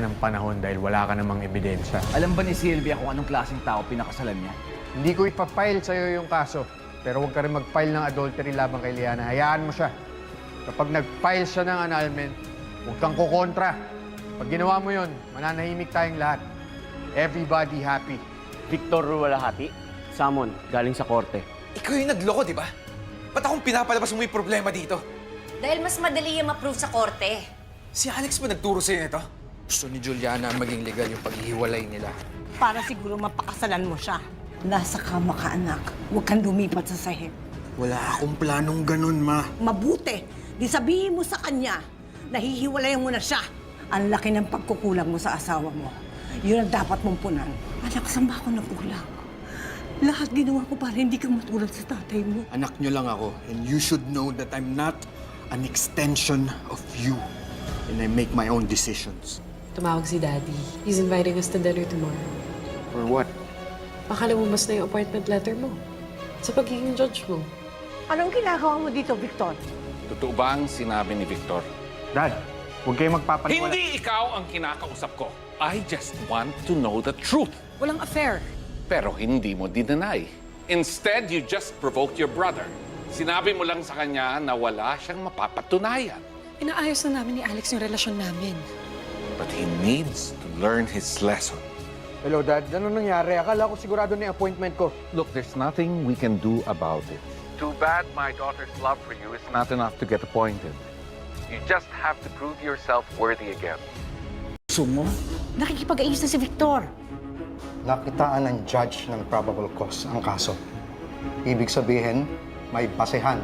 ng panahon dahil wala ka namang ebidensya. Alam ba ni Sylvia kung anong klaseng tao pinakasalan niya? Hindi ko ipapile sa'yo yung kaso, pero huwag ka rin mag-file ng adultery laban kay Liana. Hayaan mo siya. Kapag nag-file siya ng annulment, huwag kang kukontra. Pag ginawa mo yun, mananahimik tayong lahat. Everybody happy. Victor Ruwalahati, Samon, galing sa korte. Ikaw yung nagloko, di ba? Ba't akong pinapalabas mo yung problema dito? Dahil mas madali yung ma-prove sa korte. Si Alex ba nagturo sa'yo nito? Gusto ni Juliana maging legal yung paghihiwalay nila. Para siguro mapakasalan mo siya. Nasa kama ka, anak. Huwag kang lumipat sa sahig. Wala akong planong ganun, ma. Mabuti, di sabihin mo sa kanya, nahihiwalayan mo na siya. Ang laki ng pagkukulang mo sa asawa mo. Yun ang dapat mong punan. Anak, saan ba ako nakulang? Lahat ginawa ko para hindi ka matulad sa tatay mo. Anak nyo lang ako, and you should know that I'm not an extension of you. And I make my own decisions. Tumawag si Daddy. He's inviting us to dinner tomorrow. For what? Baka lumabas na yung appointment letter mo. Sa pagiging judge mo. Anong ginagawa mo dito, Victor? Totoo ba ang sinabi ni Victor? Dad, huwag kayong magpapaniwala. Hindi ikaw ang kinakausap ko. I just want to know the truth. Walang affair. Pero hindi mo dinanay. Instead, you just provoked your brother. Sinabi mo lang sa kanya na wala siyang mapapatunayan. Inaayos na namin ni Alex yung relasyon namin. Needs to learn his lesson. Hello, Dad. Ano nangyari? Akala ko sigurado na yung appointment ko. Look, there's nothing we can do about it. Too bad my daughter's love for you is not enough to get appointed. You just have to prove yourself worthy again. Gusto mo? Nakikipag-ayos na si Victor. Nakitaan ng judge ng probable cause ang kaso. Ibig sabihin, may basehan